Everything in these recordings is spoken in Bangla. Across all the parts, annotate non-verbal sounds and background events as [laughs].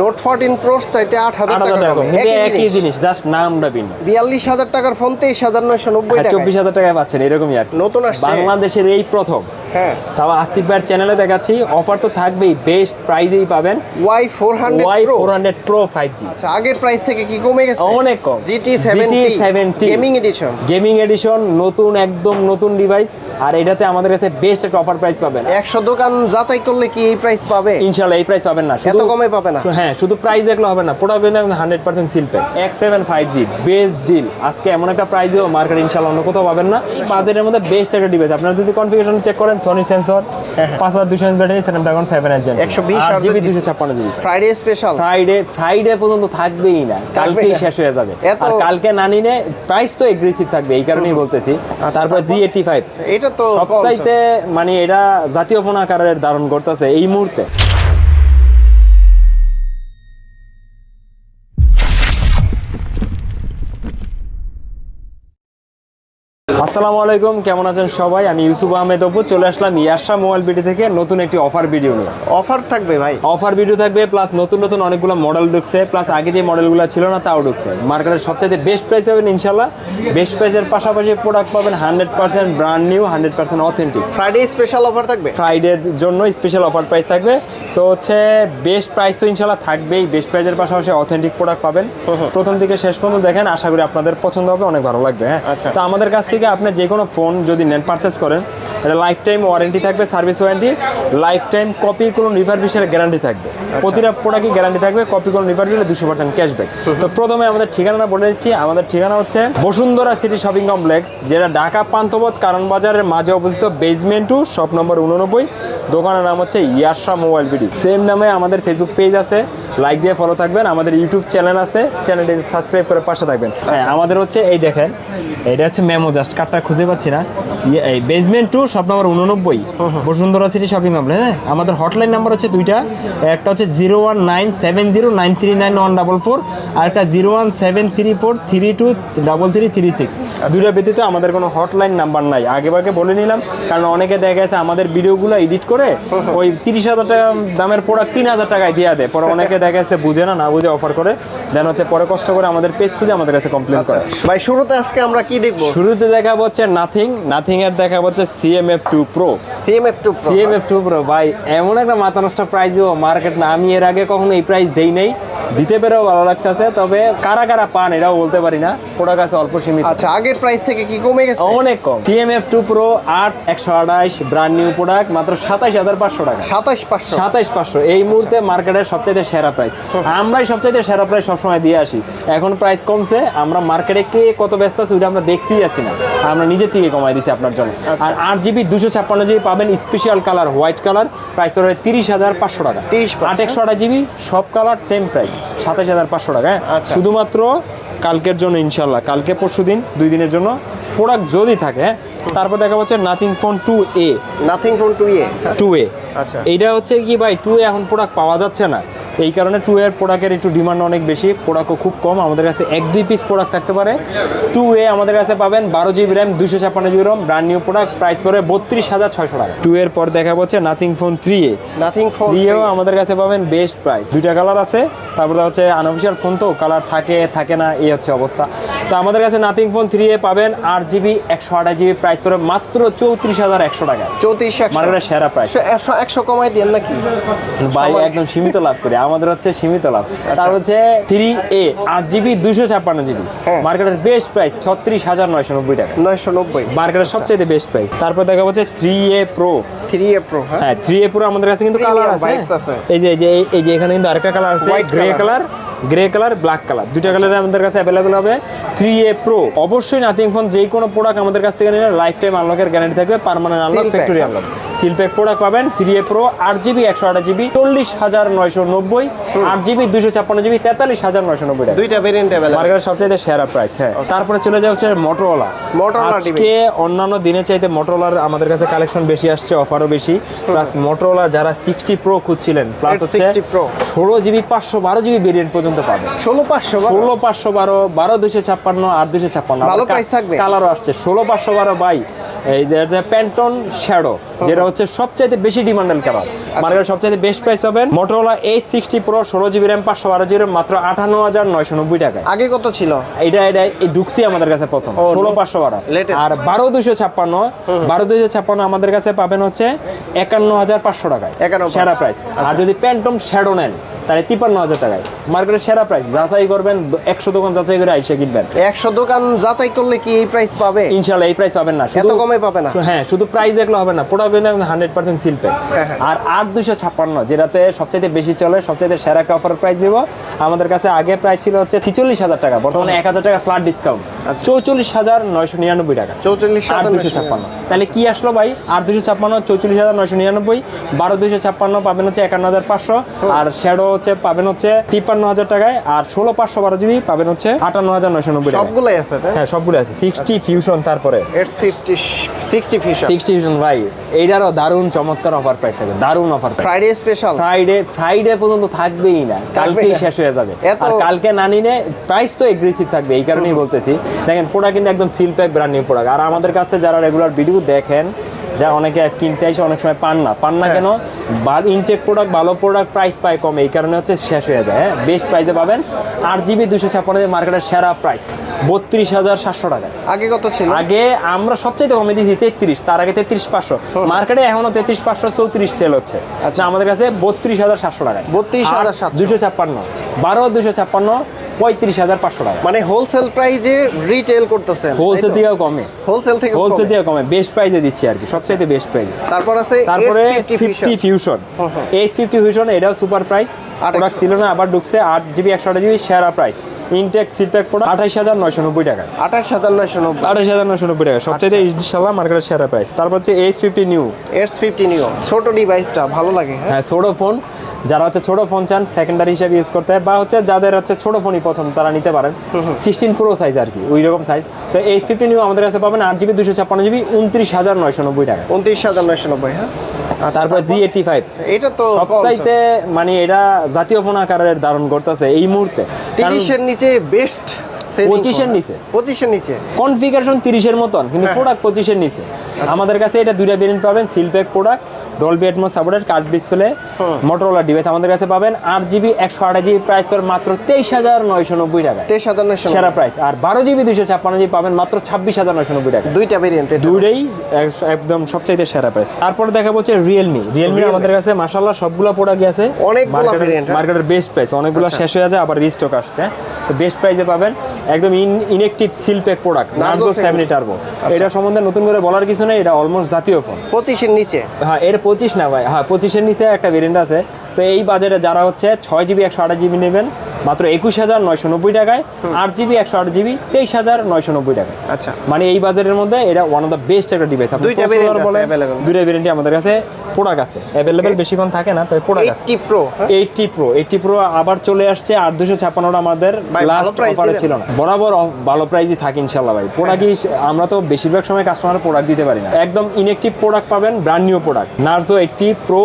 নোট ফোরটিন প্রো চাইতে আট হাজার টাকা কম। কিন্তু একই জিনিস জাস্ট নামটা ভিন্ন বিয়াল্লিশ হাজার টাকার ফোন তেইশ হাজার নয়শো নব্বই হ্যাঁ টাকা চব্বিশ হাজার টাকায় পাচ্ছেন এরকমই আর নতুন আসছে। বাংলাদেশের এই প্রথম হ্যাঁ। তাও আসিফ ভাইয়ের চ্যানেলে দেখাচ্ছি। অফার তো থাকবেই বেস্ট প্রাইজেই পাবেন। Y four hundred Y four hundred pro five G আচ্ছা আগের প্রাইস থেকে কি কমে গেছে? অনেক কম। GT seventy 70 gaming edition gaming edition নতুন একদম নতুন ডিভাইস আর এটাতে আমাদের কাছে বেস্ট একটা অফার প্রাইস পাবেন। একশো দোকান যাচাই করলে কি এই প্রাইস পাবে? ইনশাল্লাহ এই প্রাইস পাবেন না। এত কমে পাবে না। হ্যাঁ শুধু প্রাইস দেখলে হবে না। প্রোডাক্ট কিন্তু hundred percent seal pack X seven five G best deal আজকে এমন একটা প্রাইসেও মার্কেট ইনশাল্লাহ অন্য কোথাও পাবেন না। বাজেটের মধ্যে বেস্ট একটা ডিভাইস আপনারা যদি কনফিগারেশন চেক করেন সোনি সেন্সর পাঁচ হাজার দুশো ব্যাটারি স্ন্যাপড্রাগন সেভেন এর জন্য একশো বিশ জিবি দুশো ছাপ্পান্ন GB Friday special Friday Friday পর্যন্ত থাকবেই না। কালকেই শেষ হয়ে যাবে। আর কালকে না নিলে প্রাইস তো এগ্রেসিভ থাকবে এই কারণেই বলতেছি। তারপর জি এইটি ফাইভ এটা তো সবসাইতে সবচাইতে মানে এটা জাতীয় ফোন আকারের ধারণ করতেছে এই মুহূর্তে। আসসালামু আলাইকুম কেমন আছেন সবাই? আমি ইউসুফ আহমেদ অপু চলে আসলাম ইয়াশা মোবাইল বিডি থেকে নতুন একটি অফার ভিডিও নিয়ে। অফার থাকবে ভাই। অফার ভিডিও থাকবে প্লাস নতুন নতুন অনেকগুলো মডেল ঢুকছে প্লাস আগে যে মডেলগুলো ছিল না তাও ঢুকছে। মার্কেটের সবচাইতে বেস্ট প্রাইস পাবেন ইনশাল্লাহ বেস্ট প্রাইসের পাশাপাশি প্রোডাক্ট পাবেন hundred percent brand new hundred percent authentic Friday special offer থাকবে? ফ্রাইডের জন্য স্পেশাল অফার প্রাইস থাকবে। তো হচ্ছে বেস্ট প্রাইস তো ইনশাল্লাহ থাকবেই বেস্ট প্রাইসের পাশাপাশি অথেন্টিক প্রোডাক্ট পাবেন। প্রথম থেকে শেষ পর্যন্ত দেখেন আশা করি আপনাদের পছন্দ হবে অনেক ভালো লাগবে হ্যাঁ। আচ্ছা। তো আমাদের কাছ থেকে আপনি যে কোনো ফোন যদি নেন পারচেস করেন এটা লাইফ টাইম ওয়ারেন্টি থাকবে service warranty lifetime copy কোনো রিফারবিশের গ্যারান্টি থাকবে। প্রতিটা প্রোডাক্টই গ্যারান্টি থাকবে? কপি কোনো রিফারবিশে দুশো পার্সেন্ট ক্যাশব্যাক তো প্রথমে আমাদের ঠিকানাটা বলে দিচ্ছি। আমাদের ঠিকানা হচ্ছে বসুন্ধরা সিটি শপিং কমপ্লেক্স যেটা ঢাকা পান্থপথ কারণ বাজারের মাঝে অবস্থিত বেসমেন্ট টু শপ নম্বর উননব্বই। দোকানের নাম হচ্ছে ইয়াশা মোবাইল বিডি সেম নামে আমাদের ফেসবুক পেজ আছে। লাইক দিয়ে ফলো থাকবেন। আমাদের ইউটিউব চ্যানেল আছে। চ্যানেলটি সাবস্ক্রাইব করে পাশে থাকবেন। হ্যাঁ আমাদের হচ্ছে এই দেখেন এটা হচ্ছে মেমো জাস্ট কার্ডটা খুঁজে পাচ্ছি না। ইয়ে, এই বেসমেন্ট টু শপ নম্বর উননব্বই। বসুন্ধরা সিটি শপিং কমপ্লেক্স হ্যাঁ? আমাদের হটলাইন নাম্বার হচ্ছে দুইটা। একটা হচ্ছে zero one nine seven zero nine three nine one double four আর একটা zero one seven three four three two double three three six দুইটা ব্যতীত আমাদের কোনো হটলাইন নাম্বার নাই। আগে ভাগে বলে নিলাম কারণ অনেকে দেখা গেছে আমাদের ভিডিওগুলো এডিট করে ওই তিরিশ হাজার টাকা দামের প্রোডাক্ট তিন হাজার টাকায় দিয়ে দেয়। পরে অনেকে দেখা গেছে বুঝে না না বুঝে অফার করে দেন হচ্ছে পরে কষ্ট করে আমাদের পেজ খুঁজে আমাদের কাছে কমপ্লেন করে। ভাই শুরুতে আজকে আমরা কি দেখব? শুরুতে দেখা হচ্ছে নাথিং নাথিং এর দেখা হচ্ছে CMF two pro CMF two CMF two pro ভাই এমন একটা মাথা নষ্ট প্রাইস দিব মার্কেট না আমি এর আগে কখনো এই প্রাইস দেই নাই। দিতে পেরেও ভালো লাগতেছে তবে কারা কারা পান এটাও বলতে পারি না প্রোডাক্ট আছে অল্প সীমিত। আচ্ছা আগের প্রাইস থেকে কি কমে গেছে? অনেক কম। সিএমএফ টু প্রো আট একশো আঠাশ ব্র্যান্ড নিউ প্রোডাক্ট মাত্র সাতাইশ হাজার পাঁচশো টাকা। সাতাশ পাঁচশো। সাতাইশ পাঁচশো এই মুহূর্তে মার্কেটের সবচাইতে সেরা প্রাইস আমরাই সবচাইতে সেরা প্রাইস সবসময় দিয়ে আসি। এখন প্রাইস কমছে আমরা মার্কেটে কে কত ব্যস্ত আছে ওইটা আমরা দেখতেই আছি না। আমরা নিজে থেকে কমাই দিছি আপনার জন্য। আচ্ছা। আর আট জিবি দুশো ছাপ্পান্ন জিবি পাবেন special colour white colour price পড়বে তিরিশ হাজার পাঁচশো টাকা। 30,500 আট একশো আঠাশ জিবি সব কালার সেম প্রাইস সাতাশ হাজার পাঁচশো টাকা হ্যাঁ? আচ্ছা। শুধুমাত্র কালকের জন্য ইনশাল্লাহ কালকে পরশু দিন দুই দিনের জন্য প্রোডাক্ট যদি থাকে হ্যাঁ? তারপর দেখা যাচ্ছে Nothing phone two A Nothing phone two ইয়ে টু এ আচ্ছা। এইটা হচ্ছে কি ভাই টু এ এখন প্রোডাক্ট পাওয়া যাচ্ছে না। এই কারণে টু এর প্রোডাক্টের একটু ডিমান্ড অনেক বেশি প্রোডাক্টও খুব কম। আমাদের কাছে এক দুই পিস প্রোডাক্ট থাকতে পারে। টু এ আমাদের কাছে পাবেন বারো জিবি র্যাম দুশো ছাপ্পান্ন GB ROM brand new product price পড়বে বত্রিশ হাজার ছয়শো টাকা। টু এর পর দেখা হচ্ছে Nothing phone three A Nothing phone three এও আমাদের কাছে পাবেন বেস্ট প্রাইস দুইটা কালার আছে তারপরে হচ্ছে আনঅফিসিয়াল ফোন তো কালার থাকে থাকে না এই হচ্ছে অবস্থা। তো আমাদের কাছে নাথিং ফোন থ্রি এ পাবেন আট জিবি একশো আঠাশ জিবি প্রাইস পড়বে মাত্র চৌত্রিশ হাজার একশো টাকা। চৌত্রিশ মার্কেটের সেরা প্রাইস একশো কমাই দিয়ে নাকি? ভাই একদম সীমিত লাভ করি। আমাদের হচ্ছে সীমিত লাভ। তার হচ্ছে থ্রি এ আট জিবি দুশো ছাপ্পান্ন জিবি। হ্যাঁ। মার্কেটের বেস্ট প্রাইস ছত্রিশ হাজার নয়শো নব্বই টাকা। নয়শো নব্বই। মার্কেটের সবচেয়ে বেস্ট প্রাইস তারপর দেখা হচ্ছে three A pro three A pro হ্যাঁ। হ্যাঁ থ্রি এ প্রো আমাদের কাছে কিন্তু কালার আছে এই যে এই যে এই যে এখানে কিন্তু আরেকটা কালার আছে grey colour grey colour black colour দুইটা কালার আমাদের কাছে অ্যাভেলেবেল হবে থ্রি এ প্রো অবশ্যই নাথিং ফোন যে কোনো প্রোডাক্ট আমাদের কাছ থেকে নিলে লাইফ টাইম আনলকের গ্যারান্টি থাকবে permanent unlock factory unlock seal pack product পাবেন থ্রি এ প্রো আট জিবি একশো আট জিবি চল্লিশ হাজার নয়শো নব্বই আট জিবি দুশো ছাপ্পান্ন জিবি তেতাল্লিশ হাজার নয়শো নব্বই টাকা। দুইটা ভেরিয়েন্ট মার্কেটের সবচেয়ে সেরা প্রাইস হ্যাঁ। তারপরে চলে যাচ্ছে হচ্ছে মোটরোলা আজকে অন্যান্য দিনের চাইতে মোটরোলার আমাদের কাছে কালেকশন বেশি আসছে অফারও বেশি। প্লাস মোটরোলা যারা সিক্সটি প্রো খুঁজছিলেন প্লাস হচ্ছে ষোলো জিবি পাঁচশো বারো জিবি ভেরিয়েন্ট পর্যন্ত পাবেন ষোলো পাঁচশো? ষোলো পাঁচশো বারো বারো দুশো ছাপ্পান্ন আট দুশো ছাপ্পান্ন। ভালো price থাকবে? কালারও আসছে। ষোলো পাঁচশো বারো বাই এই যে প্যান্টন শ্যাডো যেটা হচ্ছে সবচাইতে বেশি ডিমান্ডেড কালার আচ্ছা। মার্কেটে সবচাইতে বেস্ট প্রাইস পাবেন মোটরোলা এইচ সিক্সটি প্রো ষোলো জিবি র্যাম পাঁচশো বারো জিবি মাত্র আটান্ন হাজার নয়শো নব্বই টাকায়। আগে কত ছিল? এটা এটা এই ঢুকছি আমাদের কাছে প্রথম ষোলো পাঁচশো বারো। আর বারো দুশো ছাপ্পান্ন বারো দুশো ছাপ্পান্ন আমাদের কাছে পাবেন হচ্ছে একান্ন হাজার পাঁচশো টাকায় 51,500 সেরা প্রাইস আর যদি প্যান্টম শ্যাডো নেন তাহলে তিপ্পান্ন হাজার টাকায়। মার্কেটের সেরা প্রাইস যাচাই করবেন একশো দোকান যাচাই করে আইসে কিনবেন। একশো দোকান যাচাই করলে কি এই প্রাইস পাবে? ইনশাল্লাহ এই প্রাইস পাবেন না। এত কমে পাবে না। হ্যাঁ শুধু প্রাইস দেখলে হবে না প্রোডাক্ট কিন্তু হান্ড্রেড পার্সেন্ট সিল হ্যাঁ, হ্যাঁ। আর আট দুশো ছাপ্পান্ন যেটাতে সবচাইতে বেশি চলে সবচাইতে সেরা একটা অফার প্রাইস দিব আমাদের কাছে আগে প্রায় ছিল হচ্ছে ছিচল্লিশ হাজার টাকা। বর্তমানে এক হাজার টাকা ফ্ল্যাট ডিসকাউন্ট আচ্ছা। চৌচল্লিশ হাজার নয়শো নিরানব্বই টাকা। চৌচল্লিশ আট দুশো ছাপ্পান্ন। তাহলে কি আসলো ভাই? আট দুশো ছাপ্পান্ন চৌচল্লিশ হাজার নয়শো নিরানব্বই। বারো দুশো ছাপ্পান্ন পাবেন হচ্ছে একান্ন হাজার পাঁচশো। আর শ্যাডো হচ্ছে পাবেন হচ্ছে তিপ্পান্ন হাজার টাকায়। আর ষোলো পাঁচশো বারো জিবি পাবেন হচ্ছে আটান্ন হাজার নয়শো নব্বই সবগুলাই আছে হ্যাঁ সবগুলো আছে। সিক্সটি ফিউশন তারপরে। সিক্সটি ফিউশন ভাই। এইটারও দারুণ চমৎকার অফার প্রাইস থাকবে। দারুণ offer Friday special Friday Friday পর্যন্ত থাকবেই না। কালকেই শেষ হয়ে যাবে। আর কালকে না নিলে প্রাইস তো এগ্রেসিভ থাকবে এই কারণেই বলতেছি। দেখেন প্রোডাক্ট কিন্তু একদম seal pack brand new product আর আমাদের কাছে যারা রেগুলার ভিডিও দেখেন যা অনেকে কিনতে এসে অনেক সময় পান না। পান না হ্যাঁ। কেন? ইনটেক প্রোডাক্ট ভালো প্রোডাক্ট প্রাইস পায় কম এই কারণে হচ্ছে শেষ হয়ে যায় হ্যাঁ? বেস্ট প্রাইসে পাবেন আট জিবি দুশো ছাপ্পান্ন মার্কেটের সেরা প্রাইস বত্রিশ হাজার সাতশো টাকা। আগে কত ছিল? আগে আমরা সবচাইতে কমে দিয়েছি তেত্রিশ তার আগে তেত্রিশ পাঁচশো। মার্কেটে এখনও তেত্রিশ পাঁচশো চৌত্রিশ সেল হচ্ছে। আচ্ছা। আমাদের কাছে বত্রিশ হাজার সাতশো টাকায়। 32,700 দুশো ছাপ্পান্ন। বারো দুশো ছাপ্পান্ন পঁয়ত্রিশ হাজার পাঁচশো টাকা। মানে হোলসেল প্রাইজে রিটেল করতেছে হোলসেল দিয়েও কমে। হোলসেল থেকে হোলসেল। দিয়ে কমে। বেস্ট প্রাইজে দিচ্ছি আর কি সবচাইতে বেস্ট প্রাইজে তারপর আছে তারপরে fifty fusion. H fifty fusion এটাও সুপার প্রাইস প্রোডাক্ট ছিল না আবার ঢুকছে আট জিবি একশো আট জিবি সেরা প্রাইস ইনটেক সিলপ্যাক প্রোডাক্ট আঠাইশ হাজার নয়শো নব্বই টাকা। আঠাশ হাজার নয়শো নব্বই। আঠাশ হাজার নশো নব্বই টাকা সবচেয়ে ইনশাল্লাহ মার্কেটের সেরা প্রাইস তারপর হচ্ছে এইচ ফিফটি নিউ এটস ফিফটি নিও ছোট ডিভাইসটা ভালো লাগে হ্যাঁ? হ্যাঁ ছোটো ফোন যারা হচ্ছে ছোট ফোন চান সেকেন্ডারি হিসেবে ইউজ করতে হয় বা হচ্ছে যাদের হচ্ছে ছোট ফোনই পছন্দ তারা নিতে পারেন। সিক্সটিন প্রো সাইজ আর কি ওই রকম সাইজ তো এইচ ফিফটি নিউ আমাদের কাছে পাবেন আট জিবি দুশো ছাপ্পান্ন জিবি উনত্রিশ হাজার নয়শো নব্বই টাকা। উনত্রিশ হাজার নয়শো নব্বই হ্যাঁ? তারপর জি এইটি ফাইভ এটা তো সবচাইতে মানে এটা জাতীয় ফোন আকারের ধারণ করতেছে এই মুহূর্তে। তিরিশের নিচে বেস্ট পঁচিশের নিচে? পঁচিশের নিচে। কনফিগারেশন তিরিশের মতন কিন্তু হ্যাঁ। প্রোডাক্ট পঁচিশের নিচে। আমাদের কাছে এটা দুইটা ভেরিয়েন্ট পাবেন seal pack product Dolby Atmos supported curved display Motorola device আমাদের কাছে পাবেন আট জিবি একশো আট জিবি প্রাইস পর মাত্র তেইশ হাজার নয়শো নব্বই টাকা। তেইশ হাজার নয়শো সেরা প্রাইস আর বারো জিবি দুশো ছাপ্পান্ন জিবি পাবেন মাত্র ছাব্বিশ হাজার নয়শো নব্বই টাকা। দুইটা ভেরিয়েন্ট দুইটাই একদম সবচাইতে সেরা প্রাইস তারপরে দেখা হচ্ছে রিয়েলমি রিয়েলমি আমাদের কাছে মাসাল্লাহ সবগুলো প্রোডাক্ট আছে। হ্যাঁ? মার্কেটের বেস্ট প্রাইস অনেকগুলো শেষ হয়ে যায় আবার রিস্টক আসছে। তো বেস্ট প্রাইসে পাবেন একদম in inactive seal pack product Narzo. Seventy turbo এটা সম্বন্ধে নতুন করে বলার কিছু নেই এটা অলমোস্ট জাতীয় ফোন পঁচিশের নিচে। হ্যাঁ এর পঁচিশ না ভাই? হ্যাঁ পঁচিশের নিচে একটা ভেরিয়েন্ট আছে। তো এই বাজারে যারা হচ্ছে ছয় জিবি একশো আঠাশ জিবি নেবেন মাত্র একুশ হাজার নয়শো নব্বই টাকায়। আট জিবি একশো আট জিবি তেইশ হাজার নয়শো নব্বই টাকায়। আচ্ছা। মানে এই বাজারের মধ্যে এটা ওয়ান অফ দ্য বেস্ট একটা ডিভাইস আপনি দুইটা ভেরিয়েন্টই আমাদের কাছে প্রোডাক্ট আছে। অ্যাভেলেবেল বেশিক্ষণ থাকে না তবে প্রোডাক্ট আছে। Pro eighty pro eighty pro আবার চলে আসছে আট দুশো ছাপ্পান্নটা আমাদের লাস্ট অফারে ছিল না। বরাবর ভালো প্রাইসই থাকে ইনশাল্লাহ ভাই। প্রোডাক্টই আমরা তো বেশিরভাগ সময় কাস্টমার প্রোডাক্ট দিতে পারি না। একদম ইনএক্টিভ প্রোডাক্ট পাবেন brand new product Narzo eighty pro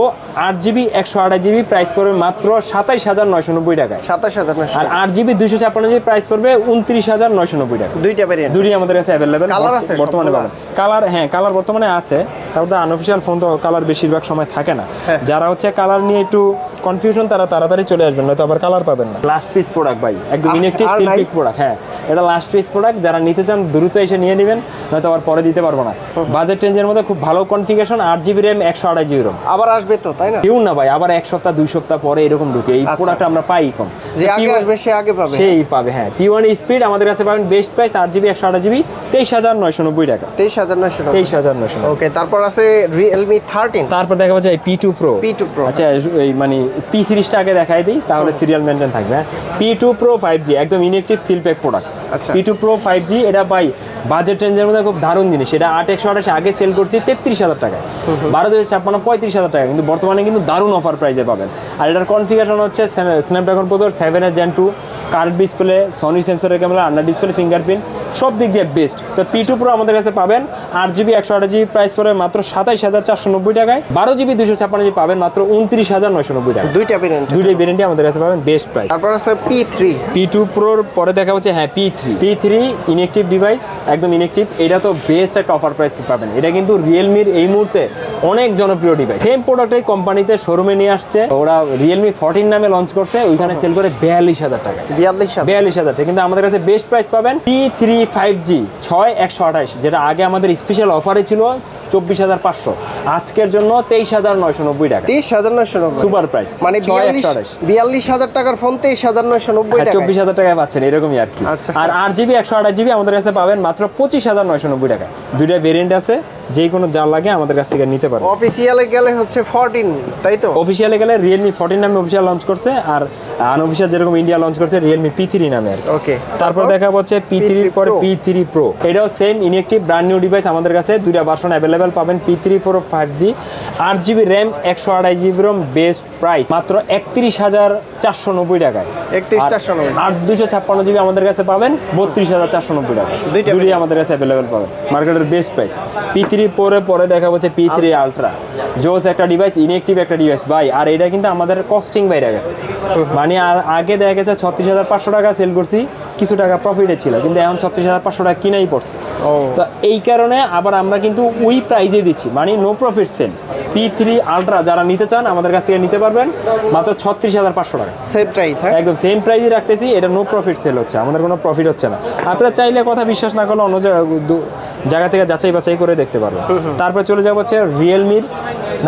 আট জিবি একশো আঠাশ জিবি প্রাইস পড়বে মাত্র সাতাইশ হাজার নয়শো নব্বই টাকায়। সাতাশ হাজার আর আট জিবি দুশো ছাপ্পান্ন জিবি প্রাইস পড়বে উনত্রিশ হাজার নয়শো নব্বই টাকা দুইটা ভেরিয়েন্ট দুটোই আমাদের কাছে অ্যাভেলেবেল Colour আছে বর্তমানে পাবেন কালার হ্যাঁ কালার বর্তমানে আছে। তারপরে আনঅফিসিয়াল ফোন তো কালার বেশিরভাগ সময় থাকে না। হ্যাঁ। যারা হচ্ছে কালার নিয়ে একটু কনফিউশন তারা তাড়াতাড়ি চলে আসবেন নয়তো আবার কালার পাবেন না। লাস্ট পিস প্রোডাক্ট ভাই। একদম ইনেকটিভ? সিলপিক প্রোডাক্ট হ্যাঁ। এটা লাস্ট পিস প্রোডাক্ট যারা নিতে চান দ্রুত এসে নিয়ে নেবেন নয়তো আবার পরে দিতে পারব না। বাজেট রেঞ্জের মধ্যে খুব ভালো কনফিগারেশন আট জিবি র্যাম একশো আড়াই জিবি রোম আবার আসবে তো তাই না? কেউ না ভাই আবার এক সপ্তাহ দুই সপ্তাহ পরে এরকম ঢুকে। এই আচ্ছা। প্রোডাক্ট আমরা পাই কম। যে আগে আসবে সে আগে পাবে। সেই পাবে হ্যাঁ। পি ওয়ান স্পিড আমাদের কাছে পাবেন বেস্ট প্রাইস আট জিবি একশো আঠাশ জিবি তেইশ হাজার নয়শো নব্বই টাকা। তেইশ হাজার নয়শো তেইশ হাজার নয়শো ওকে তারপর আছে রিয়েলমি থার্টিন তারপর দেখা যাচ্ছে P two pro P2 Pro, আচ্ছা এই মানে পি সিরিজটা আগে দেখাই দিই তাহলে সিরিয়াল মেনটেন থাকবে হ্যাঁ। P two pro five G একদম ইনেকটিভ সিলপ্যাক প্রোডাক্ট আচ্ছা। P two pro five G এটা পাই বাজেট রেঞ্জের মধ্যে খুব দারুণ জিনিস। এটা আট একশো আঠাশ আগে সেল করছি তেত্রিশ হাজার টাকায়। বারো দুই ছাপ্পান্ন পঁয়ত্রিশ হাজার টাকা কিন্তু বর্তমানে কিন্তু দারুণ অফার প্রাইসে পাবেন। আর এটার কনফিগারেশন হচ্ছে স্ন্যাপড্রাগন প্রোসেসর সেভেন এর gen two curved display Sony সেন্সরের ক্যামেরা আন্ডার ডিসপ্লে ফিঙ্গারপ্রিন্ট সব দিক দিয়ে বেস্ট তো পি টু প্রো আমাদের কাছে পাবেন আট জিবি একশো আট জিবি প্রাইস পড়বে মাত্র সাতাইশ হাজার চারশো নব্বই টাকায়। বারো জিবি দুশো ছাপ্পান্ন জিবি পাবেন মাত্র উনত্রিশ হাজার নয়শো নব্বই টাকা দুইটা ভেরিয়েন্ট দুইটাই ভেরিয়েন্টই আমাদের কাছে পাবেন বেস্ট প্রাইস তারপর আছে পি থ্রি পি টু প্রোর পরে দেখা হচ্ছে হ্যাঁ P three P three inactive device একদম ইনেকটিভ এটা তো বেস্ট একটা অফার প্রাইস পাবেন। এটা কিন্তু রিয়েলমির এই মুহূর্তে অনেক জনপ্রিয় ডিভাইস সেম প্রোডাক্ট এই কোম্পানিতে শোরুমে নিয়ে আসছে। ওরা রিয়েলমি ফোরটিন নামে লঞ্চ করছে ওইখানে সেল করে বিয়াল্লিশ হাজার টাকা বিয়াল্লিশ হাজার। কিন্তু আমাদের কাছে বেস্ট প্রাইস পাবেন পি থ্রি ফাইভ জি ছয় একশো আঠাশ যেটা আগে আমাদের স্পেশাল অফারে ছিল চব্বিশ হাজার পাঁচশো। আজকের জন্য তেইশ হাজার নয়শো নব্বই টাকা। তেইশ হাজার নয়শো নব্বই। সুপার প্রাইস মানে বিয়াল্লিশ হাজার টাকার ফোন তেইশ হাজার নয়শো নব্বই হ্যাঁ চব্বিশ হাজার টাকায় পাচ্ছেন এরকমই আর কি। আচ্ছা। আর আট জিবি একশো আঠাশ জিবি আমাদের কাছে পাবেন মাত্র পঁচিশ হাজার নয়শো নব্বই টাকা দুইটা ভেরিয়েন্ট আছে যে কোনো যা লাগে আমাদের কাছ থেকে নিতে পারবেন অফিসিয়ালে গেলে হচ্ছে ফোরটিন তাই তো? অফিসিয়ালে গেলে রিয়েলমি ফোরটিন নামে অফিসিয়াল লঞ্চ করছে আর আনঅফিসিয়াল যেরকম ইন্ডিয়া লঞ্চ করছে পি থ্রি নামে আর ওকে তারপর দেখা হচ্ছে পি থ্রির পরে Pro। পি থ্রি প্রো এটাও same inactive brand new device আমাদের কাছে দুইটা ভার্সন অ্যাভেলেবেল পাবেন P three four five G আট জিবি র্যাম একশো আড়াই জিবি রোম বেস্ট প্রাইস মাত্র একত্রিশ হাজার চারশো নব্বই টাকায়। 31,490 আট দুশো ছাপ্পান্ন জিবি আমাদের কাছে পাবেন বত্রিশ হাজার চারশো নব্বই টাকা দুইটা দুটোই আমাদের কাছে অ্যাভেলেবেল পাবেন। মার্কেটের বেস্ট প্রাইস পি থ্রি পরে পরে দেখা হচ্ছে পি থ্রি আলট্রা জোস একটা ডিভাইস ইনএক্টিভ একটা ডিভাইস ভাই আর এটা কিন্তু আমাদের কস্টিং বাইরে গেছে। মানে আগে দেখা গেছে ছত্রিশ হাজার পাঁচশো টাকা সেল করছি কিছু টাকা প্রফিটে ছিল কিন্তু এখন ছত্রিশ হাজার পাঁচশো টাকা কিনাই পড়ছে। তো এই কারণে আবার আমরা কিন্তু ওই প্রাইজে দিচ্ছি মানে no profit sale P three ultra যারা নিতে চান আমাদের কাছ থেকে নিতে পারবেন মাত্র ছত্রিশ হাজার পাঁচশো টাকা। সেম প্রাইস হ্যাঁ? একদম সেম প্রাইসই রাখতেছি এটা নো প্রফিট সেল হচ্ছে আমাদের কোনো প্রফিট হচ্ছে না। আপনারা চাইলে কথা বিশ্বাস না করলে অন্য জায়গা- দু- জায়গা থেকে যাচাই বাছাই করে দেখতে পারবেন তারপর চলে যাব হচ্ছে রিয়েলমির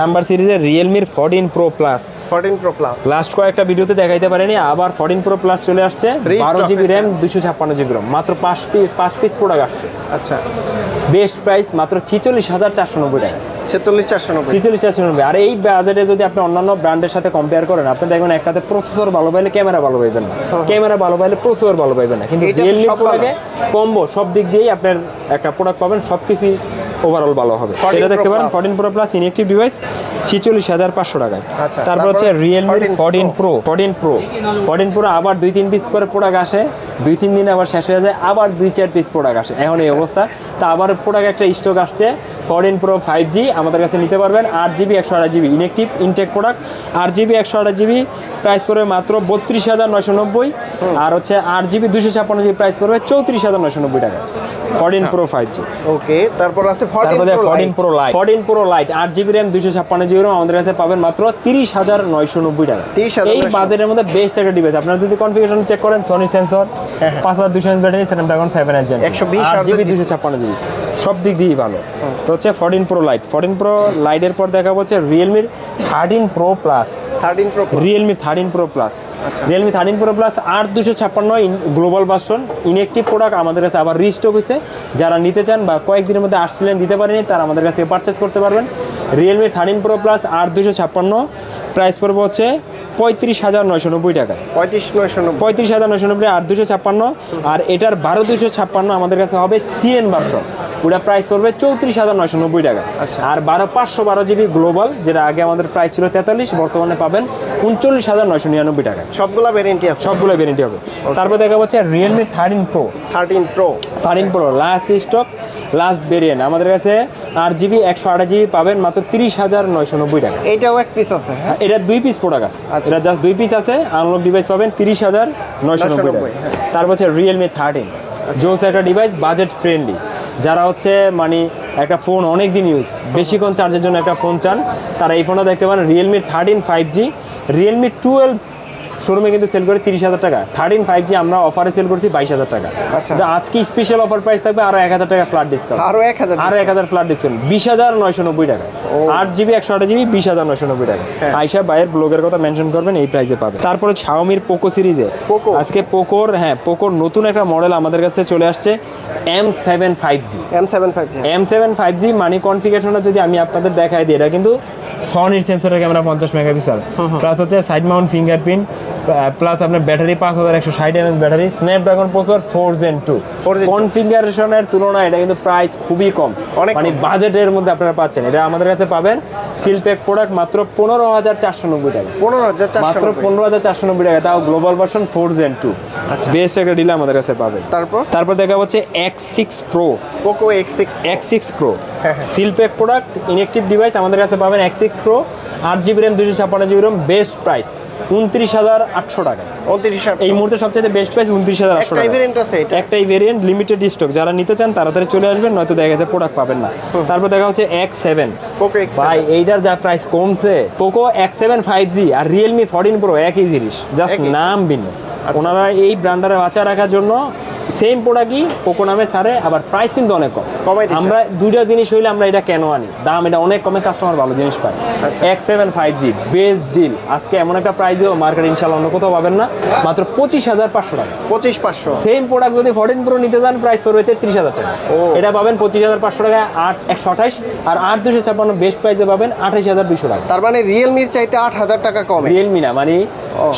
নাম্বার সিরিজের রিয়েলমির fourteen pro plus fourteen pro plus last কয়েকটা ভিডিওতে দেখাইতে পারেনি আবার ফোরটিন প্রো প্লাস চলে আসছে বারো জিবি র্যাম দুশো ছাপ্পান্ন জিবি র্যাম মাত্র পাঁচ পিস পাঁচ পিস প্রোডাক্ট আসছে। আচ্ছা। বেস্ট প্রাইস মাত্র ছিচল্লিশ হাজার চারশো নব্বই টাকা। ছেচল্লিশ চারশো নব্বই। চারশো নব্বই। আর এই বাজেটে যদি আপনি অন্যান্য ব্র্যান্ডের সাথে কম্পেয়ার করেন আপনি দেখবেন একটাতে প্রসেসর ভালো পাইলে ক্যামেরা ভালো পাইবেন না। ক্যামেরা ভালো পাইলে প্রসেসর ভালো পাইবেন না। কিন্তু রিয়েলমি প্রোডাক্টে কম্বো সব দিক দিয়েই আপনার একটা প্রোডাক্ট পাবেন সব কিছুই ওভারঅল ভালো হবে। 14 এটা দেখতে পারেন। Fourteen pro plus inactive device ছিচল্লিশ হাজার পাঁচশো টাকায়। আচ্ছা, তারপর হচ্ছে Realme 14 fourteen pro fourteen pro fourteen pro আবার দুই তিন পিস করে প্রোডাক্ট আসে দুই তিন দিন আবার শেষ হয়ে যায় আবার দুই চার পিস প্রোডাক্ট আসে। এখন এই অবস্থা। তা আবার প্রোডাক্ট একটা স্টক আসছে ফোরটিন প্রো ফাইভ জি আমাদের কাছে নিতে পারবেন। আট জিবি একশো আট জিবি ইনেকটিভ ইনটেক প্রোডাক্ট আট জিবি একশো আট জিবি প্রাইস পড়বে মাত্র বত্রিশ হাজার নয়শো নব্বই। আর হচ্ছে আট জিবি দুশো ছাপ্পান্ন জিবি প্রাইস পড়বে চৌত্রিশ হাজার নয়শো নব্বই টাকা। Fourteen pro five G okay তারপর আছে ফোরটিন তারপরে pro lite fourteen pro lite আট জিবি র্যাম দুশো ছাপ্পান্ন জিবি র্যাম আমাদের কাছে পাবেন মাত্র তিরিশ হাজার নয়শো নব্বই টাকা। এই বাজেটের মধ্যে বেস্ট একটা ডিভাইস আপনারা যদি কনফিগারেশন চেক করেন সনি সেন্সর পাঁচ হাজার দুশো ব্যাটারি স্ন্যাপড্রাগন সেভেন এর 120 আট জিবি দুশো ছাপ্পান্ন জিবি সব দিক দিয়েই ভালো। তো হচ্ছে fourteen pro lite fourteen pro লাইটের পর দেখা হচ্ছে রিয়েলমির thirteen pro plus thirteen pro Realme thirteen pro plus Realme thirteen pro plus আট দুশো ছাপ্পান্ন গ্লোবাল ভার্সন ইনএক্টিভ প্রোডাক্ট আমাদের কাছে আবার রিস্ট হয়েছে যারা নিতে চান বা কয়েকদিনের মধ্যে আসছিলেন দিতে পারেনি তারা আমাদের কাছে পারচেস করতে পারবেন। রিয়েলমি থার্টিন প্রো প্লাস আট দুশো ছাপ্পান্ন। প্রাইস পড়বে হচ্ছে পঁয়ত্রিশ হাজার নয়শো নব্বই টাকা পঁয়ত্রিশ নয়শো নব্বই। পঁয়ত্রিশ হাজার নয়শো নব্বই আট দুশো ছাপ্পান্ন। আর এটার বারো দুশো ছাপ্পান্ন আমাদের কাছে হবে সিএন ভার্সন ওটা প্রাইস পড়বে চৌত্রিশ হাজার নয়শো নব্বই টাকা। আচ্ছা। আর বারো পাঁচশো বারো জিবি গ্লোবাল যেটা আগে আমাদের প্রাইস ছিল তেতাল্লিশ বর্তমানে পাবেন উনচল্লিশ হাজার নয়শো নিরানব্বই টাকা সবগুলো ভ্যারেন্টি আছে। সবগুলো ভ্যারেন্টি হবে। তারপর দেখা যাচ্ছে Realme thirteen pro thirteen pro thirteen pro last stock last variant আমাদের কাছে আট জিবি একশো আট জিবি পাবেন মাত্র তিরিশ হাজার নয়শো নব্বই টাকা। এটাও এক পিস আছে হ্যাঁ? এটা দুই পিস প্রোডাক্ট আছে। আচ্ছা। এটা জাস্ট দুই পিস আছে আনলক ডিভাইস পাবেন তিরিশ হাজার নয়শো নব্বই টাকা। 990, হ্যাঁ। তারপর হচ্ছে রিয়েলমি থার্টিন জোস একটা ডিভাইস বাজেট ফ্রেন্ডলি যারা হচ্ছে মানে একটা ফোন অনেক দিন ইউজ বেশিক্ষণ চার্জের জন্য একটা ফোন চান, তারা এই ফোনটা দেখতে পান Realme thirteen five G Realme twelve শোরুমে কিন্তু সেল করে তিরিশ হাজার টাকা। থার্টিন ফাইভ জি আমরা অফারে সেল করছি বাইশ হাজার টাকা। আচ্ছা। আজকে স্পেশাল অফার প্রাইস থাকবে আরও এক হাজার টাকা ফ্ল্যাট ডিসকাউন্ট আরও এক হাজার আরও এক হাজার ফ্ল্যাট ডিসকাউন্ট বিশ হাজার নয়শো নব্বই টাকা। আট জিবি একশো আট জিবি বিশ হাজার নয়শো নব্বই টাকা। আইসা বাইরের ব্লগের কথা মেনশন করবেন এই প্রাইসে পাবে তারপরে শাওমির পোকো সিরিজে? আজকে পোকোর হ্যাঁ পোকোর নতুন একটা মডেল আমাদের কাছে চলে আসছে M seven five G M seven five G M seven five G মানি কনফিগারেশনটা যদি আমি আপনাদের দেখাই দিই এটা কিন্তু সনির সেন্সরের ক্যামেরা পঞ্চাশ মেগাপিক্সেল। প্লাস হচ্ছে সাইড মাউন্ট ফিঙ্গারপ্রিন্ট প্লাস আপনার ব্যাটারি পাঁচ হাজার একশো ষাট MS battery Snapdragon processor four gen two 4 Gen 2 কনফিগারেশনের তুলনায় এটা কিন্তু প্রাইস খুবই কম। অনেক মানে বাজেটের মধ্যে আপনারা পাচ্ছেন। এটা আমাদের কাছে পাবেন সিলপ্যাক প্রোডাক্ট মাত্র পনেরো হাজার চারশো নব্বই টাকা। পনেরো হাজার মাত্র পনেরো হাজার চারশো নব্বই টাকা। তাও global version four gen two. Best একটা ডিলে আমাদের কাছে পাবেন। তারপর? তারপর দেখা হচ্ছে X six pro Poco X six X six pro. Seal pack product inactive device আমাদের কাছে পাবেন এক্স সিক্স প্রো আট জিবি র্যাম দুশো ছাপ্পান্ন জিবি র্যাম বেস্ট প্রাইস উনত্রিশ হাজার আটশো টাকা। উনত্রিশ এই মুহূর্তে সবচেয়ে বেস্ট প্রাইস উনত্রিশ হাজার আটশো টাকা। একটাই ভেরিয়েন্ট লিমিটেড স্টক যারা নিতে চান তাড়াতাড়ি চলে আসবেন নয়তো দেখা গেছে প্রোডাক্ট পাবেন না। তারপর দেখা হচ্ছে এক্স সেভেন ভাই এইটার যা প্রাইস কমছে Poco X seven five G আর রিয়েলমি ফোরটিন প্রো একই জিনিস। জাস্ট? নাম ভিন্ন। ওনারা এই ব্র্যান্ডারে বাঁচা রাখার জন্য সেম প্রোডাক্টই পোকো নামে ছাড়ে আবার প্রাইস কিন্তু অনেক কম। আমরা দুইটা জিনিস হইলে আমরা এটা কেন আনি? দাম এটা অনেক কমে কাস্টমার ভালো জিনিস পায়। X seven five G best deal আজকে এমন একটা প্রাইসেও মার্কেট ইনশাল্লাহ অন্য কোথাও পাবেন না। মাত্র পঁচিশ হাজার পাঁচশো টাকা। পঁচিশ পাঁচশো। সেম প্রোডাক্ট যদি ফোরটিন প্রো নিতে যান প্রাইস পড়বে তেত্রিশ হাজার টাকা। এটা পাবেন পঁচিশ হাজার পাঁচশো টাকায় আট একশো আঠাশ। আর আট দুশো ছাপ্পান্ন বেস্ট প্রাইসে পাবেন আঠাশ হাজার দুশো টাকা। তার মানে রিয়েলমির চাইতে আট হাজার টাকা কম। রিয়েলমি না মানে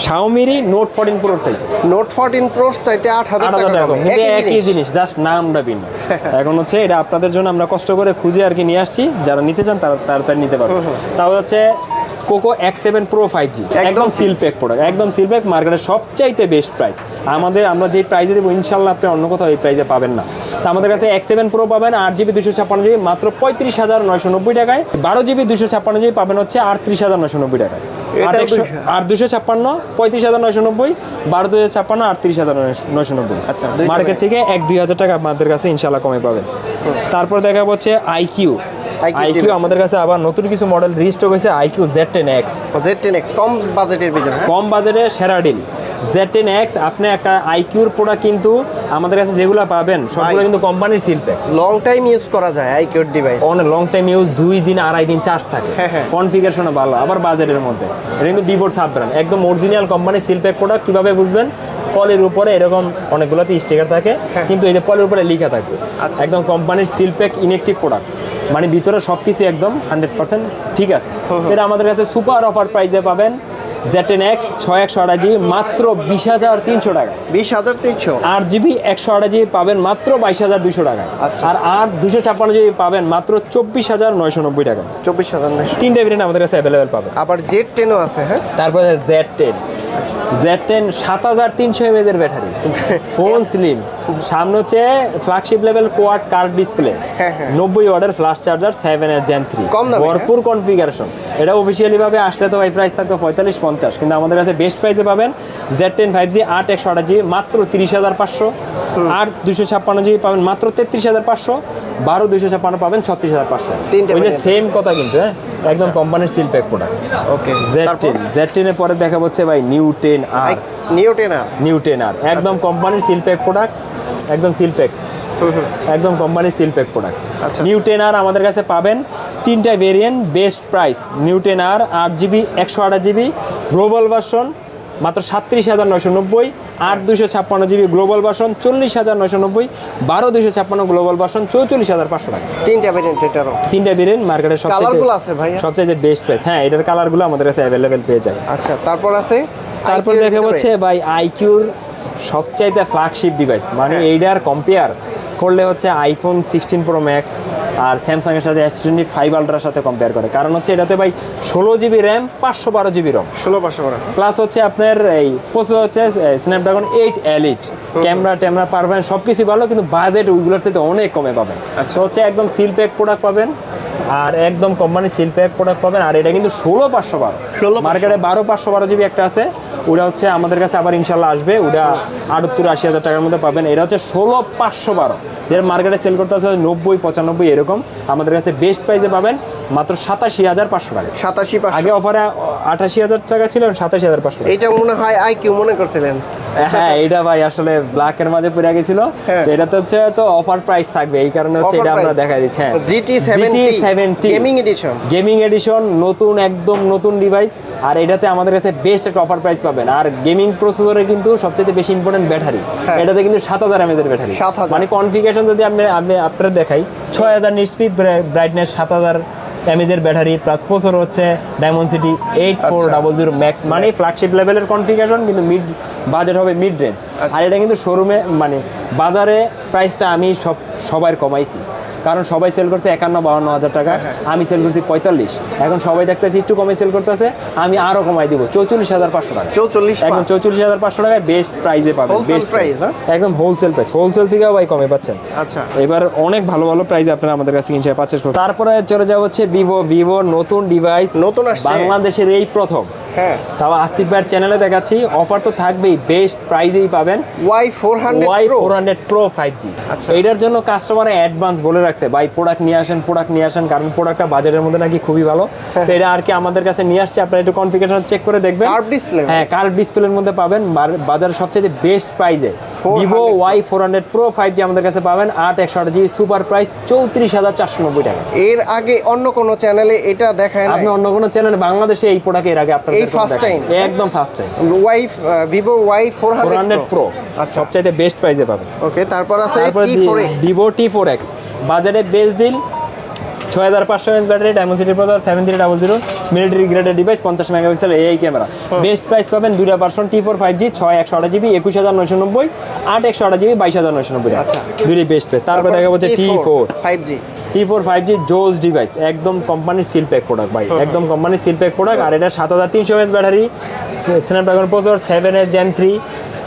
শাওমিরই নোট ফোরটিন প্রোর সাইজ নোট ফোরটিন প্রো চাইতে আট হাজার টাকা টাকা কিন্তু একই জিনিস। জাস্ট নামটা ভিন্ন। [laughs] এখন হচ্ছে এটা আপনাদের জন্য আমরা কষ্ট করে খুঁজে আর কি নিয়ে আসছি যারা নিতে চান তারা তাড়াতাড়ি নিতে পারবে তাও হচ্ছে Poco X seven pro five G একদম একদম সিল প্যাক প্রোডাক্ট একদম সিল প্যাক মার্কেটের সবচাইতে বেস্ট প্রাইস আমাদের আমরা যে প্রাইসে দেবো ইনশাল্লাহ আপনি অন্য কোথাও এই প্রাইসে পাবেন না। তো আমাদের কাছে এক্স সেভেন প্রো পাবেন আট জিবি দুশো ছাপ্পান্ন জিবি মাত্র পঁয়ত্রিশ হাজার নয়শো নব্বই টাকায়। বারো জিবি দুশো ছাপ্পান্ন জিবি পাবেন হচ্ছে আটত্রিশ হাজার নয়শো নব্বই টাকায়। আর দুশো ছাপ্পান্ন পঁয়ত্রিশ হাজার নয়শো নব্বই বারো দুশো ছাপ্পান্ন আটত্রিশ হাজার নয়শো নব্বই। আচ্ছা, মার্কেট থেকে এক দুই হাজার টাকা আপনাদের কাছে ইনশাল্লাহ কমে পাবেন। তারপর দেখা হচ্ছে আইকিউ আইকিউ। আমাদের কাছে আবার নতুন কিছু মডেল রিস্টক হয়েছে iQOO Z ten X Z ten X কম বাজেটের ভিতরে হ্যাঁ? কম বাজেটে সেরা ডিল জেড টেন এক্স আপনি একটা আইকিউর প্রোডাক্ট কিন্তু আমাদের কাছে যেগুলো পাবেন সবগুলো কিন্তু কোম্পানির প্যাক লং টাইম ইউজ করা যায় আইকিউর ডিভাইস অনেক লং টাইম ইউজ দুই দিন আড়াই দিন চার্জ থাকে। হ্যাঁ, হ্যাঁ। কনফিগারেশনও ভালো আবার বাজেটের মধ্যে। এটা কিন্তু বিবোর সাব ব্র্যান্ড একদম অরিজিনাল কোম্পানির প্যাক প্রোডাক্ট কীভাবে বুঝবেন? পলের উপরে এরকম অনেকগুলোতে স্টিকার থাকে কিন্তু এই যে পলের উপরে লেখা থাকবে। আচ্ছা। একদম কোম্পানির প্যাক ইনেকটিভ প্রোডাক্ট মানে ভিতরে সব কিছু একদম হান্ড্রেড পার্সেন্ট ঠিক আছে। এটা আমাদের কাছে সুপার অফার প্রাইসে পাবেন। জেটেন এক্স ছয় একশো আড়াই জিবি মাত্র বিশ হাজার তিনশো টাকা। বিশ হাজার তিনশো। আট জিবি একশো আড়াই জিবি পাবেন মাত্র বাইশ হাজার দুশো টাকা। আচ্ছা। আর আট দুশো ছাপ্পান্ন জিবি পাবেন মাত্র চব্বিশ হাজার নয়শো নব্বই টাকা। চব্বিশ হাজার তিনটে ভেরিয়েন্ট আমাদের কাছে অ্যাভেলেবেল পাবেন। আবার জেড টেনও আছে হ্যাঁ? তারপরে জেড টেন জেড টেন সাত হাজার তিনশো এমএজের ব্যাটারি ফোন স্লিম সামনে হচ্ছে flagship level quad curved display হ্যাঁ, হ্যাঁ। নব্বই ওয়ার্ডের ফ্লাশ চার্জার সেভেন এর জেন থ্রি কম ভরপুর কনফিগারেশন এটা অফিসিয়ালি ভাবে আসলে তো ভাই প্রাইস থাকতো পঁয়তাল্লিশ পঞ্চাশ। কিন্তু আমাদের কাছে বেস্ট প্রাইসে পাবেন জেড টেন ফাইভ জি আট একশো আঠাশ জিবি মাত্র তিরিশ হাজার পাঁচশো। আট দুশো ছাপ্পান্ন জিবি পাবেন মাত্র তেত্রিশ হাজার পাঁচশো। বারো দুশো ছাপ্পান্ন পাবেন ছত্রিশ হাজার পাঁচশো। ওই যে সেম কথা কিন্তু হ্যাঁ? একদম কোম্পানির seal pack product okay Z ten Z টেনের পরে দেখা হচ্ছে ভাই Neo ten R Neo ten R Neo ten R একদম কোম্পানির সিল প্যাক প্রোডাক্ট একদম সিল প্যাক একদম কোম্পানির সিল প্যাক প্রোডাক্ট আচ্ছা। নিউ টেন আর আমাদের কাছে পাবেন তিনটা variant best price Neo ten R আট জিবি একশো আঠাশ জিবি গ্লোবাল ভার্সন মাত্র সাতত্রিশ হাজার নয়শো নব্বই আট দুশো ছাপ্পান্ন জিবি গ্লোবাল ভার্সন চল্লিশ হাজার নয়শো নব্বই বারো দুশো ছাপ্পান্ন গ্লোবাল ভার্সন চৌচল্লিশ হাজার পাঁচশো টাকা। তিনটা ভেরিয়েন্ট এটারও তিনটা ভেরিয়েন্ট মার্কেটের সবচেয়ে আছে সবচেয়ে বেস্ট প্রাইস হ্যাঁ এটার কালারগুলো আমাদের কাছে অ্যাভেলেবেল পেয়ে যাবে। আচ্ছা তারপর আছে তারপর দেখা হচ্ছে ভাই আইকিউর সবচাইতে ফ্ল্যাগশিপ ডিভাইস মানে হ্যাঁ। এইটার কম্পেয়ার করলে হচ্ছে আইফোন সিক্সটিন প্রো ম্যাক্স আর স্যামসাংয়ের সাথে এস টোয়েন্টি ফাইভ আলট্রার সাথে কম্পেয়ার করে। কারণ হচ্ছে এটাতে ভাই ষোলো জিবি র্যাম পাঁচশো বারো জিবি রম ষোলো পাঁচশো বারো। প্লাস হচ্ছে আপনার এই প্রসেসর হচ্ছে স্ন্যাপড্রাগন এইট এলিট ক্যামেরা ট্যামেরা পারবেন সব কিছুই ভালো কিন্তু বাজেট ওইগুলোর সাথে অনেক কমে পাবেন। আচ্ছা। হচ্ছে একদম সিল প্যাক প্রোডাক্ট পাবেন। আর একদম কোম্পানি সিল প্যাক প্রোডাক্ট পাবেন। আর এটা কিন্তু ষোলো পাঁচশো বারো। ষোলো মার্কেটে বারো পাঁচশো বারো জিবি একটা আছে। ওটা হচ্ছে আমাদের কাছে আবার ইনশাল্লাহ আসবে। ওটা আটাত্তর আশি হাজার টাকার মধ্যে পাবেন। এটা হচ্ছে ষোলো পাঁচশো বারো। যেটা মার্কেটে সেল করতে আছে নব্বই পঁচানব্বই এরকম। আমাদের কাছে বেস্ট প্রাইসে পাবেন। মাত্র সাতাশি হাজার পাঁচশো টাকা। সাতাশি আগে অফারে আঠাশি হাজার টাকা ছিল সাতাশি হাজার পাঁচশো। এইটা মনে হয় আইকিউ মনে করছিলেন। হ্যাঁ এটা ভাই আসলে ব্ল্যাকের মাঝে পড়ে গেছিল। হ্যাঁ। এটা তো হচ্ছে তো অফার প্রাইস থাকবে এই কারণে হচ্ছে এটা আমরা দেখা দিচ্ছি হ্যাঁ। GT 70 gaming edition gaming edition নতুন একদম নতুন ডিভাইস আর এটাতে আমাদের কাছে বেস্ট একটা অফার প্রাইস পাবেন। আর গেমিং প্রসেসরে কিন্তু সবচেয়ে বেশি ইম্পর্টেন্ট ব্যাটারি হ্যাঁ। এটাতে কিন্তু সাত হাজার এমএজের ব্যাটারি মানে কনফিগারেশন যদি আপনার দেখাই ছয় হাজার নিট স্পিড ব্রাইটনেস সাত হাজার এমএজের ব্যাটারি প্লাস প্রসর হচ্ছে Dimensity eight four. Double zero max মানে ফ্ল্যাগশিপ লেভেলের কনফিগারেশন কিন্তু মিড বাজেট হবে মিড রেঞ্জ আচ্ছা। আর এটা কিন্তু শোরুমে মানে বাজারে প্রাইসটা আমি সব সবার কমাইছি কারণ সবাই সেল করছে একান্ন বাউন্ন হাজার টাকা আমি সেল করছি পঁয়তাল্লিশ। এখন সবাই দেখতেছি একটু কমে সেল করতেছে আমি আরও কমাই দিব চৌচল্লিশ হাজার পাঁচশো টাকা। চৌচল্লিশ একদম চৌচল্লিশ হাজার পাঁচশো টাকায় বেস্ট প্রাইজে পাবেন বেস্ট হ্যাঁ? একদম হোলসেল প্রাইস হোলসেল থেকেও ভাই কমে পাচ্ছেন। আচ্ছা। এবার অনেক ভালো ভালো প্রাইসে আপনারা আমাদের কাছে কিনছে পারচেস করুন। তারপরে চলে যাওয়া হচ্ছে ভিভো ভিভো নতুন ডিভাইস নতুন বাংলাদেশের এই প্রথম। হ্যাঁ। তাও আসিফ ভাইয়ের চ্যানেলে দেখাচ্ছি। অফার তো থাকবেই বেস্ট প্রাইজেই পাবেন। Y four hundred Y four hundred pro five G আচ্ছা। এইটার জন্য কাস্টমার অ্যাডভান্স বলে রাখছে ভাই প্রোডাক্ট নিয়ে আসেন প্রোডাক্ট নিয়ে আসেন কারণ প্রোডাক্টটা বাজারের মধ্যে নাকি খুবই ভালো। তো এটা আর কি আমাদের কাছে নিয়ে আসছে আপনারা একটু কনফিগারেশন চেক করে দেখবেন। কার্ভ ডিসপ্লে হ্যাঁ কার্ভ ডিসপ্লের মধ্যে পাবেন বাজারের সবচেয়ে বেস্ট প্রাইজে 400 Vivo Y four hundred pro five G আমাদের কাছে পাবেন আট একশো আট জি সুপার প্রাইস চৌত্রিশ হাজার চারশো নব্বই টাকা। এর আগে অন্য কোন চ্যানেলে এটা দেখায় আপনি অন্য কোনো চ্যানেলে বাংলাদেশে এই প্রোডাক্টের আগে আপনার এই ফার্স্ট টাইম একদম first time Y Vivo Y four hundred pro আচ্ছা। সবচাইতে বেস্ট প্রাইসে পাবেন। ওকে তারপর আছে ভিভো টি ফোর এক্স বাজারে বেস্ট ডিল ছয় হাজার পাঁচশো MS battery Dimensity Prather seven three double zero military গ্রেডের ডিভাইস পঞ্চাশ মেগাপিক্সেল এই ক্যামেরা বেস্ট প্রাইস পাবেন দুইটা person T four five G ছয় একশো আট জিবি একুশ হাজার নয়শো নব্বই আট একশো আট জিবি বাইশ হাজার নয়শো নব্বই। আচ্ছা। দুইটাই বেস্ট প্রাইস তারপর দেখা যাচ্ছে T four five G T four five G জোস ডিভাইস একদম কোম্পানির সিল প্যাক প্রোডাক্ট ভাই। একদম কোম্পানির সিল প্যাক প্রোডাক্ট আর এটা সাত হাজার তিনশো MS battery Snapdragon processor seven S gen three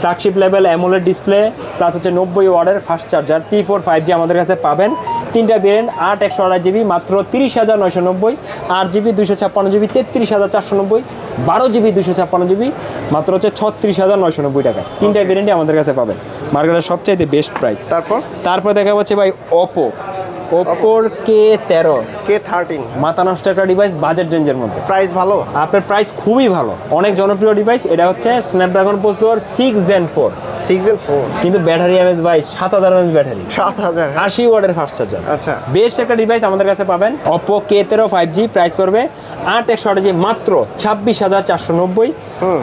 flagship level AMOLED display plus হচ্ছে নব্বই ওয়ার্ডের fast charger T four five G আমাদের কাছে পাবেন। তিনটা ভেরিয়েন্ট আট একশো আড়াই জিবি মাত্র তিরিশ হাজার নয়শো নব্বই। আট জিবি দুশো ছাপ্পান্ন জিবি তেত্রিশ হাজার চারশো নব্বই। বারো জিবি দুশো ছাপ্পান্ন জিবি মাত্র হচ্ছে ছত্রিশ হাজার নয়শো নব্বই টাকা তিনটা ভেরিয়েন্টই আমাদের কাছে পাবেন। মার্কেটের সবচাইতে বেস্ট প্রাইস তারপর? তারপরে দেখা যাচ্ছে ভাই ওপো ওপোর কে তেরো কে থার্টিন মাথা নষ্ট একটা ডিভাইস বাজেট রেঞ্জের মধ্যে। প্রাইস ভালো? আপনার প্রাইস খুবই ভালো। অনেক জনপ্রিয় ডিভাইস এটা হচ্ছে Snapdragon processor six gen four six and four কিন্তু ব্যাটারি এমএস ভাই সাত হাজার এমএস ব্যাটারি সাত হাজার। আশি ওয়ার্ডের ফাস্ট চার্জার আচ্ছা। বেস্ট একটা ডিভাইস আমাদের কাছে পাবেন অপো কে তেরো ফাইভ জি প্রাইস পড়বে আট একশো আট জি মাত্র ছাব্বিশ হাজার চারশো নব্বই।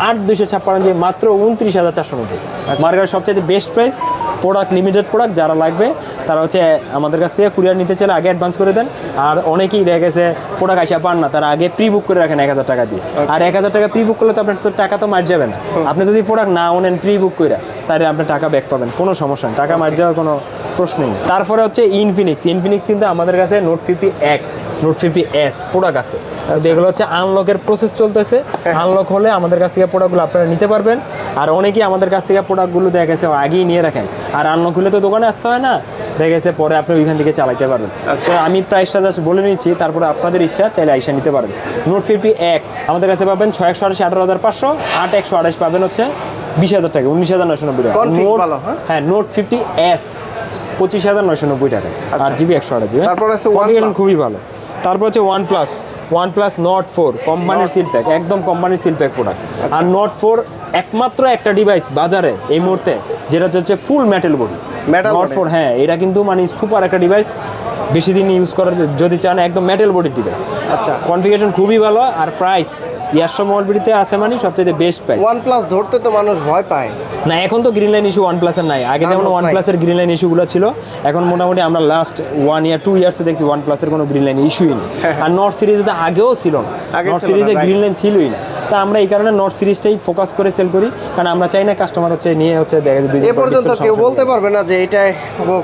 আট দুশো ছাপ্পান্ন জি মাত্র উনত্রিশ হাজার চারশো নব্বই। মার্কেটের সবচেয়ে best price product limited product যারা লাগবে তারা হচ্ছে আমাদের কাছ থেকে কুরিয়ার নিতে চাইলে আগে অ্যাডভান্স করে দেন। আর অনেকেই দেখা গেছে প্রোডাক্ট আসা পান না তারা আগে প্রি বুক করে রাখেন এক হাজার টাকা দিয়ে। আর এক হাজার টাকা প্রি বুক করলে তো আপনার তো টাকা তো মার যাবে না। আপনি যদি প্রোডাক্ট না ওনেন প্রি বুক করে তাহলে আপনি টাকা ব্যাক পাবেন কোনো সমস্যা নেই। টাকা মার যাওয়ার কোনো প্রশ্নই নেই। তারপরে হচ্ছে ইনফিনিক্স ইনফিনিক্স কিন্তু আমাদের কাছে Note fifty X Note fifty S product আছে। যেগুলো হচ্ছে আনলকের প্রসেস চলতেছে। আনলক হলে আমাদের কাছ থেকে প্রোডাক্টগুলো আপনারা নিতে পারবেন। আর অনেকেই আমাদের কাছ থেকে প্রোডাক্টগুলো দেখা গেছে আগেই নিয়ে রাখেন। আর আনলক হলে তো দোকানে আসতে হয় না। দেখা গেছে পরে আপনি ওইখান থেকে চালাইতে পারবেন। তো আমি প্রাইসটা জাস্ট বলে নিচ্ছি তারপরে আপনাদের ইচ্ছা চাইলে আইসা নিতে পারেন। নোট ফিফটি এক্স আমাদের কাছে পাবেন ছয় একশো আঠাশ আঠারো হাজার পাঁচশো আট একশো আঠাশ পাবেন হচ্ছে বিশ হাজার টাকা উনিশ হাজার নশো নব্বই টাকা। নোট হ্যাঁ? হ্যাঁ নোট ফিফটি এস পঁচিশ হাজার নয়শো নব্বই টাকা। আচ্ছা। আর জিবি একশো আঠাশ জিবি Configuration OnePlus। খুবই ভালো। তারপর হচ্ছে one plus one plus Nord four কোম্পানির সিল প্যাক একদম কোম্পানির সিল প্যাক প্রোডাক্ট আর নট ফোর একমাত্র একটা ডিভাইস বাজারে এই মুহূর্তে যেটা হচ্ছে full metal body Nord four হ্যাঁ এটা কিন্তু মানে সুপার একটা ডিভাইস বেশি দিন ইউজ করার যদি চান একদম মেটাল বডির ডিভাইস আচ্ছা। কনফিগারেশন খুবই ভালো আর প্রাইস ইয়ারশো মোবাইলবিটিতে আছে মানে সবচেয়ে বেস্ট প্রাইস ওয়ান প্লাস ধরতে তো মানুষ ভয় পায়। না এখন তো গ্রিন লাইন ইস্যু ওয়ান প্লাসের নাই। আগে যেমন। ওয়ান প্লাসের গ্রিন লাইন ইস্যুগুলো ছিল এখন মোটামুটি আমরা লাস্ট ওয়ান ইয়ার টু ইয়ার্সে দেখছি ওয়ান প্লাসের কোনো গ্রিন লাইন ইস্যুই নেই। আর নর্থ সিরিজে তো আগেও ছিল না। নর্থ সিরিজে. গ্রিন লাইন ছিলই না। তা আমরা এই কারণে নর্থ সিরিজটাই ফোকাস করে সেল করি। কারণ আমরা চাই না কাস্টমার হচ্ছে নিয়ে হচ্ছে দেখা যায় দুই দিন এ পর্যন্ত কেউ বলতে পারবে না যে এটায়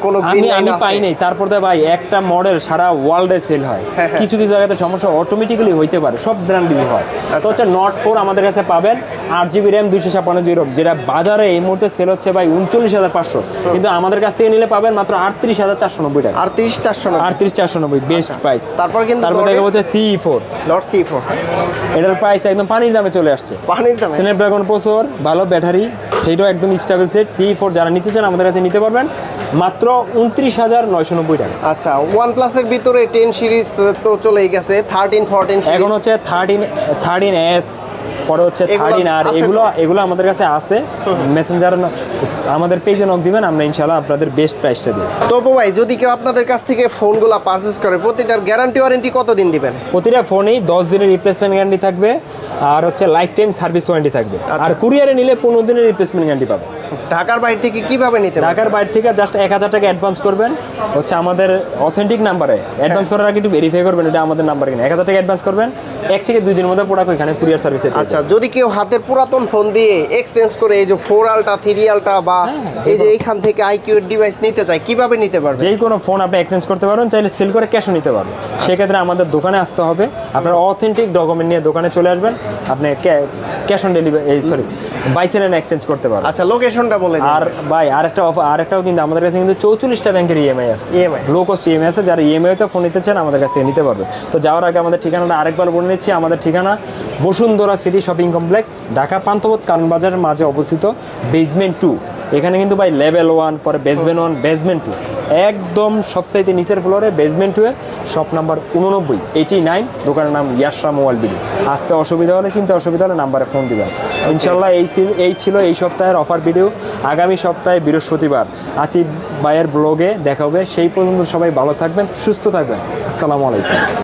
কোনো- আমি আমি পাই নাই। তারপর তো ভাই একটা মডেল সারা ওয়ার্ল্ডে সেল হয়। হ্যাঁ, হ্যাঁ। কিছু কিছু জায়গাতে সমস্যা অটোমেটিক্যালি হইতে পারে। সব ব্র্যান্ডেরই হয়। তো আচ্ছা। হচ্ছে নট ফোর আমাদের কাছে পাবেন। আট জিবি র্যাম দুইশো ছাপ্পান্ন জিবি রোম যেটা বাজারে এই মুহূর্তে সেল হচ্ছে ভাই উনচল্লিশ হাজার পাঁচশো। কিন্তু আমাদের কাছ থেকে নিলে পাবেন মাত্র আটত্রিশ হাজার চারশো নব্বই টাকা। আর তিরিশ চারশো আটত্রিশ চারশো নব্বই বেস্ট প্রাইস তারপর কিন্তু তারপর দেখা হচ্ছে C four Nord C four এটার প্রাইস একদম পানির দামে চলে আসছে। পানির দামে? স্ন্যাপড্রাগন প্রসেসর ভালো ব্যাটারি সেটাও একদম স্টেবল সেট সি ফোর যারা নিতে চান আমাদের কাছে নিতে পারবেন। মাত্র উনত্রিশ হাজার নয়শো নব্বই টাকা। আচ্ছা ওয়ান প্লাসের ভিতরে টেন সিরিজ তো চলেই গেছে থার্টিন ফোরটিন এখন হচ্ছে থার্টিন থার্টিন এস পরে হচ্ছে থার্টিন আর এগুলো এগুলো আমাদের কাছে আছে। মেসেঞ্জার আমাদের পেজে নক দিবেন আমরা ইনশাল্লাহ আপনাদের বেস্ট প্রাইসটা দিই তো ভাই যদি কেউ আপনাদের কাছ থেকে ফোনগুলো পারচেস করে প্রতিটার গ্যারান্টি ওয়ারেন্টি কতদিন দিবেন? প্রতিটা ফোনেই দশ দিনের রিপ্লেসমেন্ট গ্যারান্টি থাকবে আর হচ্ছে লাইফ টাইম সার্ভিস ওয়ারেন্টি থাকবে আচ্ছা। আর কুরিয়ারে নিলে পনেরো দিনের রিপ্লেসমেন্ট গ্যারান্টি পাবে ঢাকার বাইরে থেকে কীভাবে নিতে পারবেন? ঢাকার বাইরে থেকে জাস্ট এক হাজার টাকা অ্যাডভান্স করবেন। হচ্ছে আমাদের অথেন্টিক নাম্বারে অ্যাডভান্স করার আগে একটু ভেরিফাই করবেন এটা আমাদের নাম্বার কিনা। এক হাজার টাকা অ্যাডভান্স করবেন এক থেকে দুই দিনের মধ্যে প্রোডাক্ট এখানে কুরিয়ার সার্ভিসে আচ্ছা যদি কেউ হাতের পুরাতন ফোন দিয়ে এক্সচেঞ্জ করে এই যে ফোর আলটা থ্রি আলটা বা এই যে এইখান থেকে আইকিউ ডিভাইস নিতে চায় কীভাবে নিতে পারবে যেই কোনো ফোন আপনি এক্সচেঞ্জ করতে পারবেন চাইলে সেল করে ক্যাশও নিতে পারবেন। সেক্ষেত্রে আমাদের দোকানে আসতে হবে। আপনার অথেন্টিক ডকুমেন্ট নিয়ে দোকানে চলে আসবেন। আপনি ক্যাশ অন ডেলিভারি এই সরি বাইসেল এক্সচেঞ্জ করতে পারবেন। আচ্ছা লোকেশনটা বলে আর ভাই আরেকটা আরেকটাও কিন্তু আমাদের কাছে কিন্তু চৌচল্লিশটা ব্যাংকের ইএমআই আছে। ইএমআই লো কস্ট ইএমআই আছে যারা ইএমআই তে ফোন নিতে চান আমাদের কাছ থেকে নিতে পারবে। তো যাওয়ার আগে আমাদের ঠিকানাটা আরেকবার বলে নিচ্ছি। আমাদের ঠিকানা Bashundhara city shopping complex Dhaka Panthapath কারণ বাজারের মাঝে অবস্থিত বেজমেন্ট টু এখানে কিন্তু ভাই লেভেল ওয়ান পরে বেসমেন্ট ওয়ান বেসমেন্ট টু একদম সবচাইতে নিচের ফ্লোরে বেসমেন্ট টু এর শপ নাম্বার উননব্বই এইটি নাইন দোকানের নাম ইয়াসরা মোবাইল বিল আসতে অসুবিধা হলে, চিন্তা অসুবিধা হলে নাম্বারে ফোন দিবেন। ইনশাল্লাহ এই ছিল এই ছিল এই সপ্তাহের অফার ভিডিও আগামী সপ্তাহে বৃহস্পতিবার আসিফ ভাইয়ের ব্লগে দেখা হবে। সেই পর্যন্ত সবাই ভালো থাকবেন, সুস্থ থাকবেন। আসসালামু আলাইকুম।